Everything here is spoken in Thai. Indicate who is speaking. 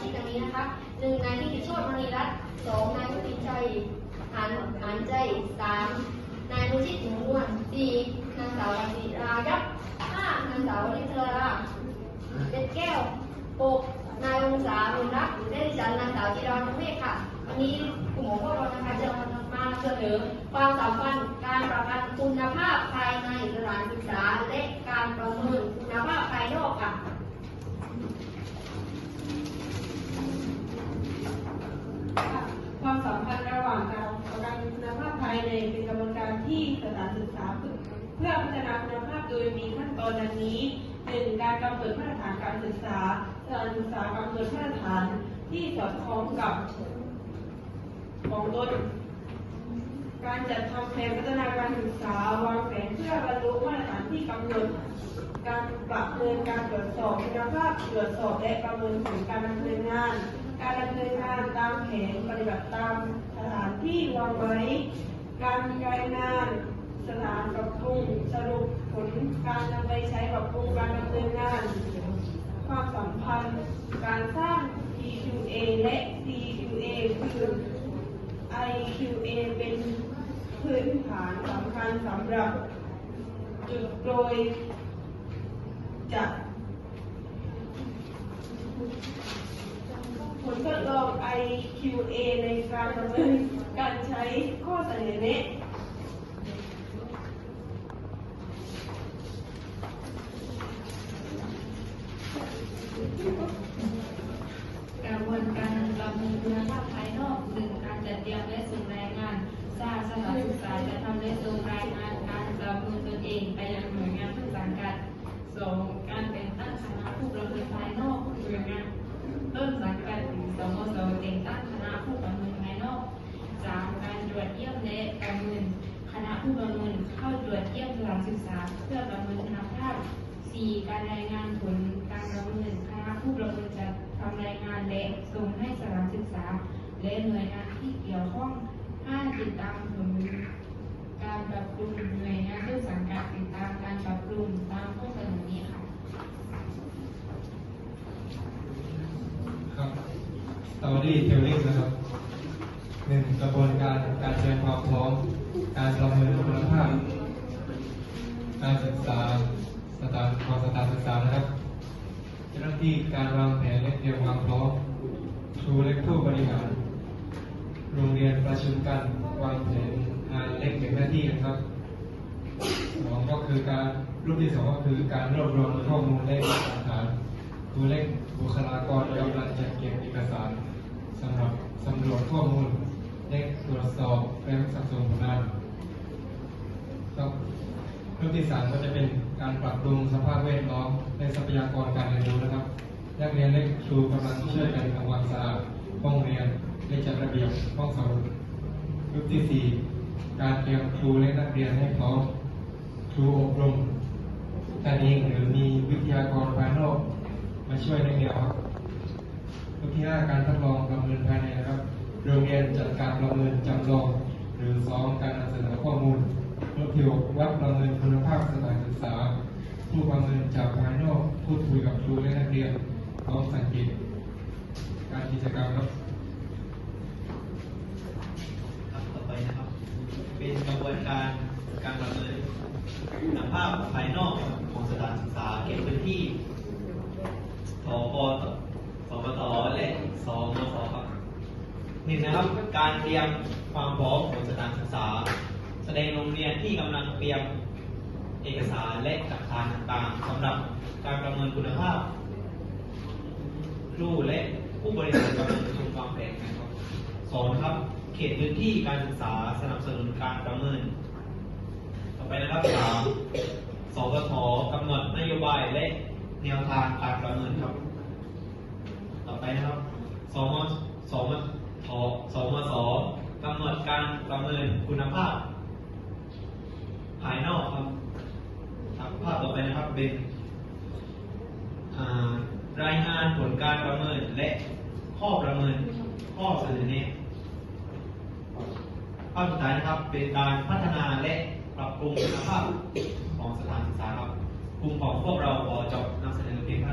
Speaker 1: ชิกดังนี้นะคะหนึ่งนายนิติโชติมณีรัตน์สองนายวุฒิชัยหานหานใจสามนายมุชิตหนูนวลสี่นางสาวรังสีรายับห้านางสาวลิศราเด็ดแก้วหกนายองศาบุญรักและดิฉันนางสาวจิรานุเมฆค่ะ วันนี้กลุ่มของพวกเรานะคะจะมานำเสนอความสัมพันธ์การประกันคุณภาพภายในสถานศึกษาและการประ
Speaker 2: ในเป็นกระบวนการที่สถานศึกษาเพื่อพัฒนาคุณภาพโดยมีขั้นตอนดังนี้หนึ่งการกำหนดมาตรฐานการศึกษาสถานศึกษากำหนดมาตรฐานที่สอดคล้องกับของตนการจัดทำแผนพัฒนาการศึกษาวางแผนเพื่อบรรลุมาตรฐานที่กำหนด การประเมินการตรวจสอบคุณภาพตรวจสอบและประเมินผลการดำเนินงาน การดำเนินงานตามแผนปฏิบัติตามสถานที่วางไว้ การรายงานสถานปรับปรุงสรุปผลการนำไปใช้ปรับปรุงการดำเนินงาน ความสัมพันธ์การสร้าง TQA และ CQA คือ IQA เป็นพื้นฐานสำคัญสำหรับ จุดโดยจะ ผลทดลอง IQA ในการดำเนินการใช้ข้อเสนอแนะ
Speaker 3: กระบวนการประเมินคุณภาพภายนอกหนึ่งการจัดเตรียมและส่งรายงานทราบสถานศึกษาจะทำและส่งรายงาน กษาเพื่อประเมินคุณภาพสี่การรายงานผลการประเมินคณะผู้ประเมินจะทำรายงานและส่งให้สถานศึกษา และหน่วยงานที่เกี่ยวข้องห้าติดตามผลการปรับปรุงหน่วยงานต้นสังกัดติดตามการปรับปรุงตามข้อเสนอนี้ค่ะ
Speaker 4: ครับตอรี่เทลลิ่งนะครับหนึ่งกระบวนการการเตรียมความพร้อม การประเมินคุณ การศึกษาสถานของสถานศึกษานะครับ เจ้าหน้าที่การวางแผนและเตรียมความพร้อมครูและผู้บริหาร โรงเรียนประชุมกันวางแผนงานเล็กเป็นหน้าที่นะครับสองก็คือการรูปที่สองก็คือการรวบรวมข้อมูลและหลักฐานครูเล็กบุคลากรกำลังจัดเก็บเอกสารสำหรับสำรวจข้อมูลและตรวจสอบและสับสนผลงานครับ เรื่องที่สามก็จะเป็นการปรับปรุงสภาพแวดล้อมและทรัพยากรการเรียนรู้นะครับ นักเรียนและครูกำลังช่วยกันทำความสะอาดห้องเรียนและจัดระเบียบห้องสมุดรูปที่สี่การเตรียมครูและนักเรียนให้พร้อมครูอบรมกันเองหรือมีวิทยากรภายนอกมาช่วยในเดียวครับรูปที่ห้าการทดลองประเมินภายในนะครับ โรงเรียนจัดการประเมินจำลอง หรือซ้อมการนำเสนอข้อมูล รูปที่หกวัดประเมินคุณภาพสถานศึกษา ผู้ประเมินจากภายนอกพูดคุยกับครูและนักเรียนพร้อมสังเกตการกิจกรรมครับ
Speaker 5: ครับต่อไปนะครับ เป็นกระบวนการการประเมินคุณภาพภายนอกของสถานศึกษาเขตพื้นที่ทปสปตและสมสครับหนึ่งนะครับ การเตรียมความพร้อมของสถานศึกษา แสดงโรงเรียนที่กำลังเตรียมเอกสารและหลักฐานต่างๆสำหรับการประเมินคุณภาพ ครูและผู้บริหารกำลังประชุมวางแผนนครับสองนครับ เขตพื้นที่การศึกษาสนับสนุนการประเมิน ต่อไปนะครับสามสปทกำหนดนโยบายและแนวทางการประเมินครับ ต่อไปนะครับสมสมทสมสกำหนดการประเมินคุณภาพ ภายนอกครับ ไปนะครับ เป็นรายงานผลการประเมินและข้อประเมินข้อเสนอแนะภาพสุดท้ายนะครับ เป็นการพัฒนาและปรับปรุงคุณภาพของสถานศึกษาครับกลุ่มของพวกเราขอจบนำเสนอเพียงเท่านี้